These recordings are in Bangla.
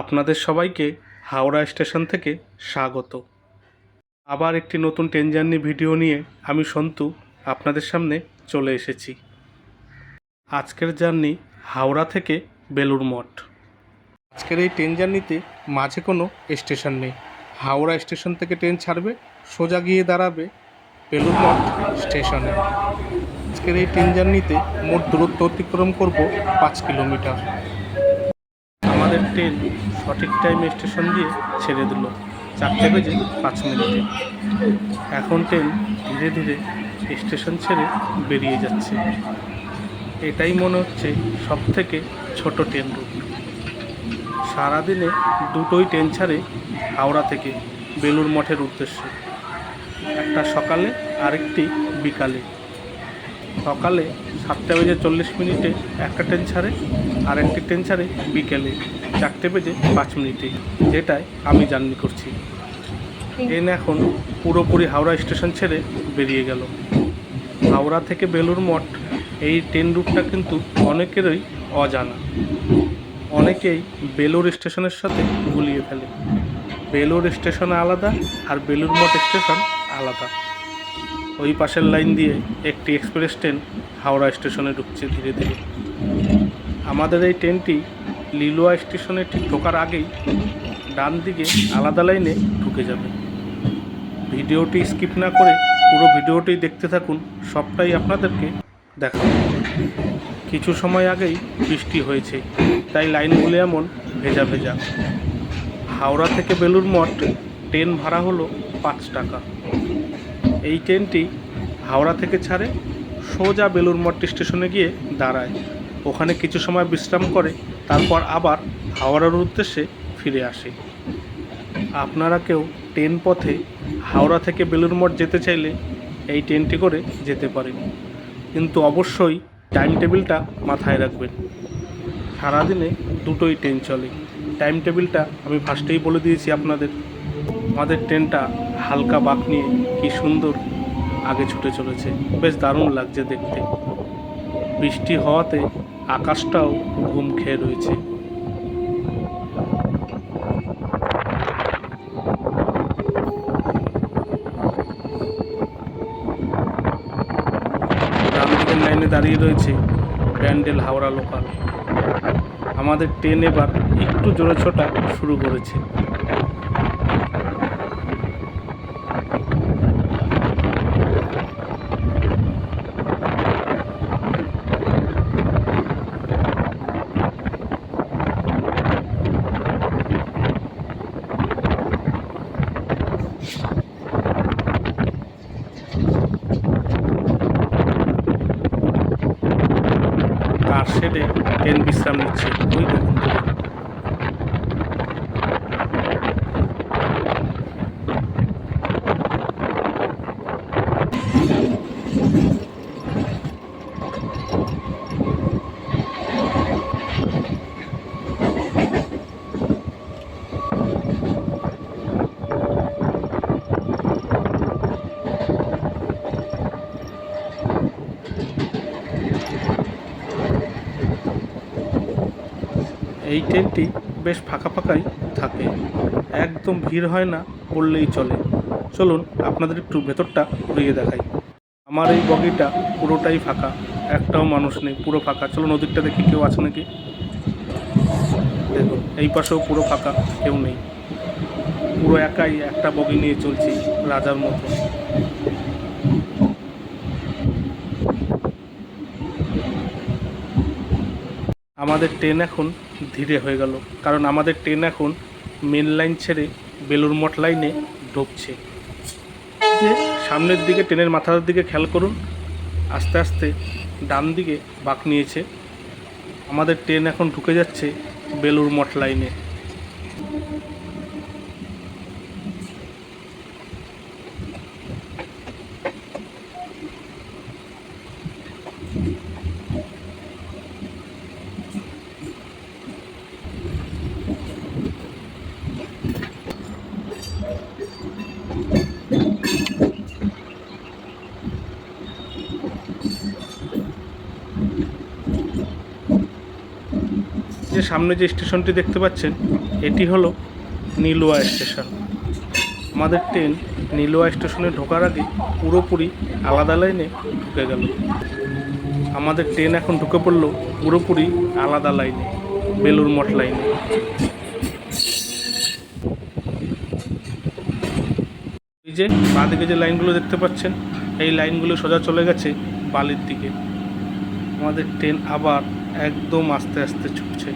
আপনাদের সবাইকে হাওড়া স্টেশন থেকে স্বাগত। আবার একটি নতুন ট্রেন জার্নি ভিডিও নিয়ে আমি সন্তু আপনাদের সামনে চলে এসেছি। আজকের জার্নি হাওড়া থেকে বেলুর মঠ। আজকের এই ট্রেন জার্নিতে মাঝে কোনো স্টেশন নেই। হাওড়া স্টেশন থেকে ট্রেন ছাড়বে, সোজা গিয়ে দাঁড়াবে বেলুর মঠ স্টেশনে। আজকের এই ট্রেন জার্নিতে মোট দূরত্ব অতিক্রম করব পাঁচ কিলোমিটার। ট্রেন সঠিক টাইমে স্টেশন দিয়ে ছেড়ে দিল। চারটে বেজে পাঁচ মিনিটে। এখন ট্রেন ধীরে ধীরে স্টেশন ছেড়ে বেরিয়ে যাচ্ছে। এটাই মনে হচ্ছে সব থেকে ছোট ট্রেন রুট সারাদিনে দুটোই ট্রেন ছাড়ে হাওড়া থেকে বেলুর মঠের উদ্দেশ্যে। একটা সকালে, আরেকটি বিকালে। সকালে সাতটা বেজে চল্লিশ মিনিটে একটা ট্রেন ছাড়ে, আর একটি ট্রেন ছাড়ে বিকেলে চারটে বেজে পাঁচ মিনিটে যেটায় আমি জার্নি করছি। ট্রেন এখন পুরোপুরি হাওড়া স্টেশন ছেড়ে বেরিয়ে গেল। হাওড়া থেকে বেলুর মঠ, এই ট্রেন রুটটা কিন্তু অনেকেরই অজানা। অনেকেই বেলুর স্টেশনের সাথে গুলিয়ে ফেলে। বেলুর স্টেশন আলাদা আর বেলুর মঠ স্টেশন আলাদা। ওই পাশের লাইন দিয়ে একটি এক্সপ্রেস ট্রেন হাওড়া স্টেশনে ঢুকছে ধীরে ধীরে। আমাদের এই ট্রেনটি লিলুয়া স্টেশনে ঠিক ঢোকার আগেই ডান দিকে আলাদা লাইনে ঢুকে যাবে। ভিডিওটি স্কিপ না করে পুরো ভিডিওটি দেখতে থাকুন, সবটাই আপনাদেরকে দেখাবো। কিছু সময় আগেই বৃষ্টি হয়েছে, তাই লাইনগুলো এমন ভেজা ভেজা। হাওড়া থেকে বেলুর মঠ, ট্রেন ভাড়া হলো পাঁচ টাকা। এই ট্রেনটি হাওড়া থেকে ছাড়ে সোজা বেলুর মঠ স্টেশনে গিয়ে দাঁড়ায়। ওখানে কিছু সময় বিশ্রাম করে তারপর আবার হাওড়ার উদ্দেশ্যে ফিরে আসে। আপনারা কেউ ট্রেন পথে হাওড়া থেকে বেলুর মঠ যেতে চাইলে এই ট্রেনটি করে যেতে পারেন। কিন্তু অবশ্যই টাইম টেবিলটা মাথায় রাখবেন। সারাদিনে দুটোই ট্রেন চলে। টাইম টেবিলটা আমি ফার্স্টেই বলে দিয়েছি আপনাদের। আমাদের ট্রেনটা হালকা বাঁক নিয়ে কি সুন্দর আগে ছুটে চলেছে। বেশ দারুণ লাগছে দেখতে। বৃষ্টি হওয়াতে আকাশটাও ঘুম খেয়ে রয়েছে। লাইনে দাঁড়িয়ে রয়েছে ব্যান্ডেল হাওড়া লোকাল। আমাদের ট্রেন এবার একটু জোরে ছোটা শুরু করেছে কার শেডে ট্রেন বিশ্রাম নিচ্ছে ওই দেখুন দূরে। এই ট্রেনটি বেশ ফাঁকা ফাঁকাই থাকে। একদম ভিড় হয় না বললেই চলে। চলুন আপনাদের একটু ভেতরটা ঘুরিয়ে দেখাই। আমার এই বগিটা পুরোটাই ফাঁকা, একটাও মানুষ নেই, পুরো ফাঁকা। চলুন ওদিকটা দেখি কেউ আছে নাকি? দেখুন, এই পাশেও পুরো ফাঁকা, কেউ নেই। পুরো একাই একটা বগি নিয়ে চলছি রাজার মতো। আমাদের ট্রেন এখন ধীরে হয়ে গেল। কারণ আমাদের ট্রেন এখন মেন লাইন ছেড়ে বেলুর মঠ লাইনে ঢুকছে। সামনের দিকে ট্রেনের মাথার দিকে খেয়াল করুন, আস্তে আস্তে ডান দিকে বাঁক নিয়েছে। আমাদের ট্রেন এখন ঢুকে যাচ্ছে বেলুর মঠ লাইনে যে সামনে যে স্টেশনটি দেখতে পাচ্ছেন, এটি হলো নীলুয়া স্টেশন। আমাদের ট্রেন নীলুয়া স্টেশনে ঢোকার আগে পুরোপুরি আলাদা লাইনে ঢুকে গেল। আমাদের ট্রেন এখন ঢুকে পড়ল পুরোপুরি আলাদা লাইনে বেলুর মঠ লাইনে। এই যে বাঁদিকে যে লাইনগুলো দেখতে পাচ্ছেন, এই লাইনগুলো সোজা চলে গেছে বালির দিকে। আমাদের ট্রেন আবার একদম আস্তে আস্তে ছুটছে।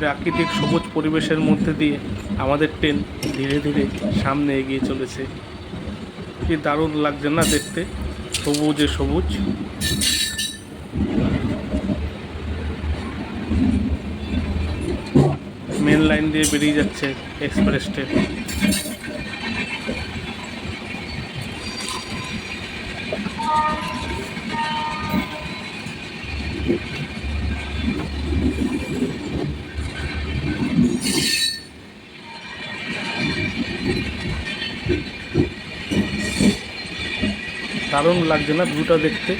প্রাকৃতিক সবুজ পরিবেশের মধ্যে দিয়ে আমাদের ট্রেন ধীরে ধীরে সামনে এগিয়ে চলেছে। কি দারুণ লাগছে না দেখতে? সবুজে সবুজ। মেন লাইন দিয়ে বেরিয়ে যাচ্ছে এক্সপ্রেস ট্রেন। দারুণ লাগছে না ভিউটা দেখতে।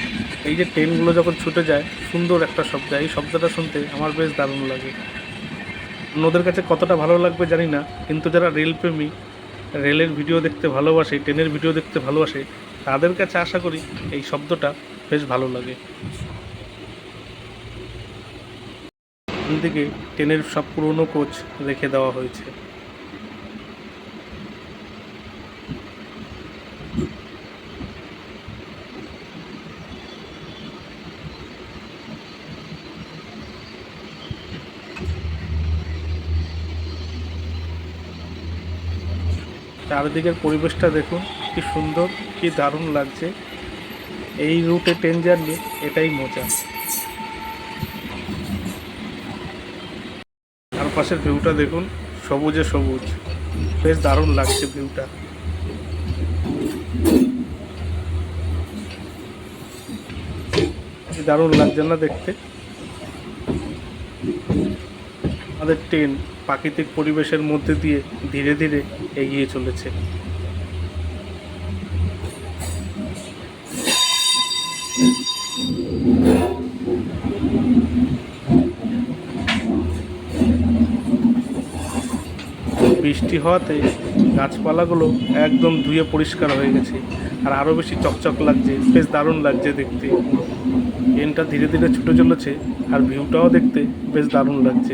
এই যে ট্রেনগুলো যখন ছুটে যায়, সুন্দর একটা শব্দ, এই শব্দটা শুনতে আমার বেশ দারুণ লাগে। অন্যদের কাছে কতটা ভালো লাগবে জানি না, কিন্তু যারা রেলপ্রেমী, রেলের ভিডিও দেখতে ভালোবাসে, ট্রেনের ভিডিও দেখতে ভালোবাসে, তাদের কাছে আশা করি এই শব্দটা বেশ ভালো লাগে। দিকে ট্রেনের সব পুরনো কোচ রেখে দেওয়া হয়েছে। চারিদিকের পরিবেশটা দেখুন, কি সুন্দর, কি দারুণ লাগছে। এই রুটে ট্রেন জার্নি, এটাই মজা। চারপাশের ভিউটা দেখুন, সবুজে সবুজ। বেশ দারুণ লাগছে ভিউটা। দারুণ লাগছে না দেখতে? আমাদের ট্রেন। প্রাকৃতিক পরিবেশের মধ্যে দিয়ে ধীরে ধীরে এগিয়ে চলেছে। বৃষ্টি হওয়াতে গাছপালাগুলো একদম ধুয়ে পরিষ্কার হয়ে গেছে, আর আরও বেশি চকচক লাগছে, বেশ দারুণ লাগছে দেখতে। ট্রেনটা ধীরে ধীরে ছুটে চলেছে, আর ভিউটাও দেখতে বেশ দারুণ লাগছে।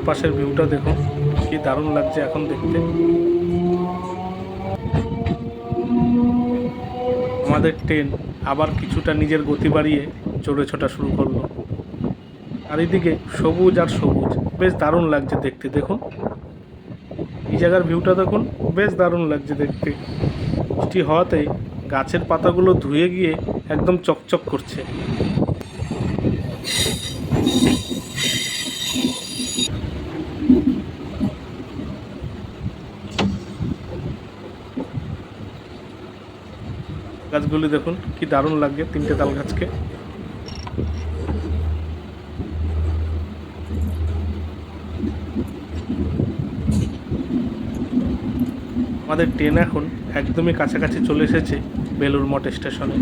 আর পাশের ভিউটা দেখুন, কি দারুণ লাগছে এখন দেখতে। আমাদের ট্রেন আবার কিছুটা নিজের গতি বাড়িয়ে চড়ে ছোটা শুরু করল। চারিদিকে সবুজ আর সবুজ, বেশ দারুণ লাগছে দেখতে, দেখুন। এই জায়গার ভিউটা দেখুন, বেশ দারুণ লাগছে দেখতে। বৃষ্টি হওয়াতে গাছের পাতাগুলো ধুয়ে গিয়ে একদম চকচক করছে। গাছগুলি দেখুন, কি দারুণ লাগছে তিনটে তাল গাছকে। আমাদের ট্রেন এখন একদমই কাছাকাছি চলে এসেছে বেলুর মঠ স্টেশনে।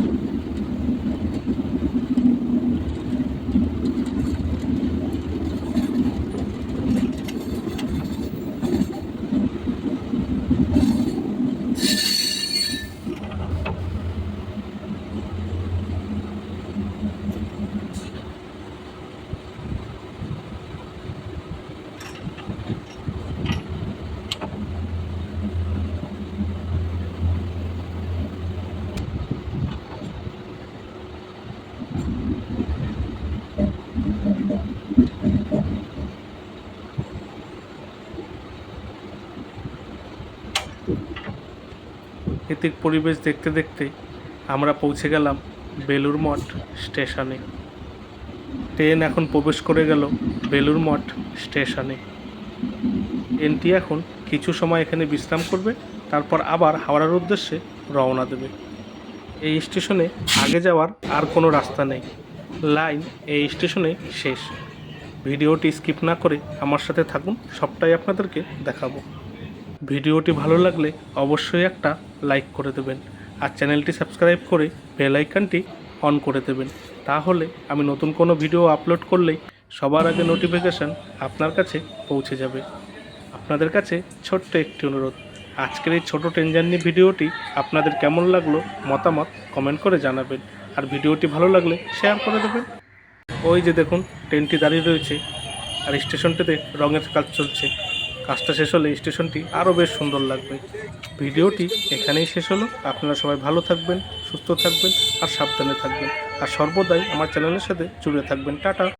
প্রাকৃতিক পরিবেশ দেখতে দেখতে আমরা পৌঁছে গেলাম বেলুর মঠ স্টেশনে। ট্রেন এখন প্রবেশ করে গেল বেলুর মঠ স্টেশনে। ট্রেনটি এখন কিছু সময় এখানে বিশ্রাম করবে, তারপর আবার হাওড়ার উদ্দেশ্যে রওনা দেবে। এই স্টেশনে আগে যাওয়ার আর কোনো রাস্তা নেই। লাইন এই স্টেশনে শেষ। ভিডিওটি স্কিপ না করে আমার সাথে থাকুন, সবটাই আপনাদেরকে দেখাবো। ভিডিওটি ভালো লাগলে অবশ্যই একটা লাইক করে দেবেন আর চ্যানেলটি সাবস্ক্রাইব করে বেল আইকনটি অন করে দেবেন। তাহলে আমি নতুন কোনো ভিডিও আপলোড করলেই সবার আগে নোটিফিকেশান আপনার কাছে পৌঁছে যাবে। আপনাদের কাছে ছোট্ট একটি অনুরোধ, আজকের এই ছোটো ট্রেন জার্নি ভিডিওটি আপনাদের কেমন লাগল মতামত কমেন্ট করে জানাবেন আর ভিডিওটি ভালো লাগলে শেয়ার করে দেবেন। ওই যে দেখুন, ট্রেনটি দাঁড়িয়ে রয়েছে আর স্টেশনটিতে রঙের কাজ চলছে। কাজটা শেষ হলে স্টেশনটি আরও বেশ সুন্দর লাগবে। ভিডিওটি এখানেই শেষ হলো। আপনারা সবাই ভালো থাকবেন, সুস্থ থাকবেন আর সাবধানে থাকবেন। আর সর্বদাই আমার চ্যানেলের সাথে জুড়ে থাকবেন। টাটা।